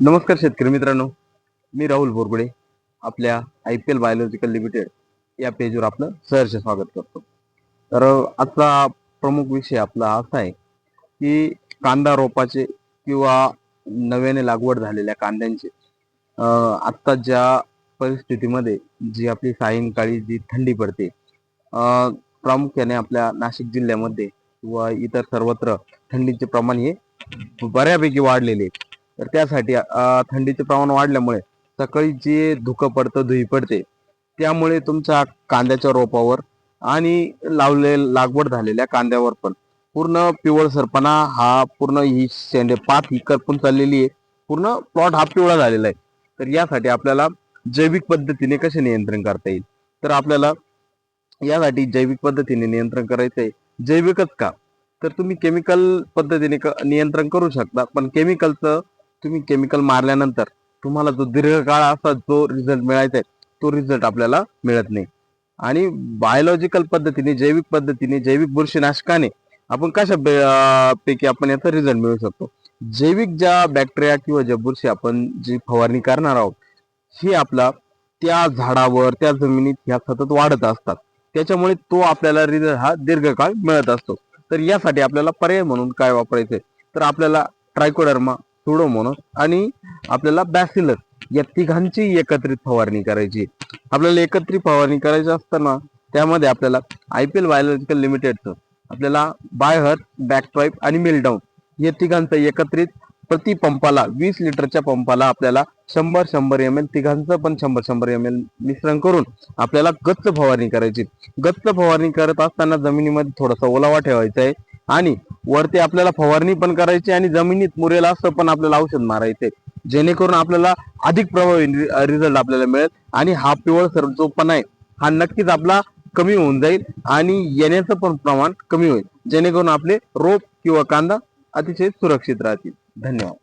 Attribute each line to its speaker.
Speaker 1: नमस्कार शेतकरी मित्रांनो मी राहुल बोरगुडे आपल्या I P L biological limited या पेजवर आपलं सहर्ष स्वागत करतो. तर आजचा प्रमुख विषय आपला असा आहे की कांदा रोपाचे किंवा नव्याने लागवड झालेल्या कांद्यांचे आत्ता ज्या परिस्थितीमध्ये जी आपली सायंकाळी जी थंडी पडते प्रामुख्याने आपल्या नाशिक जिल्ह्यामध्ये किंवा इतर सर्वत्र थंडीचे प्रमाण हे बऱ्यापैकी वाढलेले आहे. तर त्यासाठी थंडीचे प्रमाण वाढल्यामुळे सकाळी जे धुकं पडतं धुई पडते त्यामुळे तुमच्या कांद्याच्या रोपावर आणि लावले लागवड झालेल्या कांद्यावर पण. पूर्ण पिवळसरपणा हा पूर्ण ही शेंडे पात ही करपून चाललेली आहे. पूर्ण प्लॉट हा पिवळा झालेला आहे. तर यासाठी आपल्याला जैविक पद्धतीने कसे नियंत्रण करता येईल? तर आपल्याला यासाठी जैविक पद्धतीने नियंत्रण करायचं आहे. जैविकच का? तर तुम्ही केमिकल पद्धतीने नियंत्रण करू शकता पण केमिकलचं तुम्ही केमिकल मारल्यानंतर तुम्हाला जो दीर्घकाळ असा जो रिझल्ट मिळायचा आहे तो रिझल्ट आपल्याला मिळत नाही. आणि बायोलॉजिकल पद्धतीने जैविक पद्धतीने जैविक बुरशीनाशकाने आपण कशा पैकी आपण याचा रिझल्ट मिळू शकतो? जैविक ज्या बॅक्टेरिया किंवा ज्या बुरशी आपण जी फवारणी करणार आहोत ही आपला त्या झाडावर त्या जमिनीत ह्या सतत वाढत असतात. त्याच्यामुळे तो आपल्याला रिझल्ट हा दीर्घकाळ मिळत असतो. तर यासाठी आपल्याला पर्याय म्हणून काय वापरायचंय? तर आपल्याला ट्रायकोडर्मा सुडोमोनस आणि आपल्याला बॅसिलस या तिघांची एकत्रित फवारणी करायची. आपल्याला एकत्रित फवारणी करायची असताना त्यामध्ये आपल्याला आय पी एल बायोलॉजिकल लिमिटेडचं आपल्याला बायहर बॅकट्राईप आणि मिलडाऊन या तिघांचं एकत्रित प्रति पंपाला वीस लिटरच्या पंपाला आपल्याला शंभर शंभर एम एल तिघांचं पण शंभर शंभर एम एल मिश्रण करून आपल्याला गच्च फवारणी करायची. गच्च फवारणी करत असताना जमिनीमध्ये थोडासा ओलावा ठेवायचा आहे. आणि वरती आपल्याला फवारणी पण करायची आणि जमिनीत मुरेल असं पण आपल्याला औषध मारायचे जेणेकरून आपल्याला अधिक प्रभावी रिझल्ट आपल्याला मिळेल आणि हा पिवळ जो पण आहे हा नक्कीच आपला कमी होऊन जाईल आणि येण्याचं पण प्रमाण कमी होईल. जेणेकरून आपले रोप किंवा कांदा अतिशय सुरक्षित राहतील. धन्यवाद.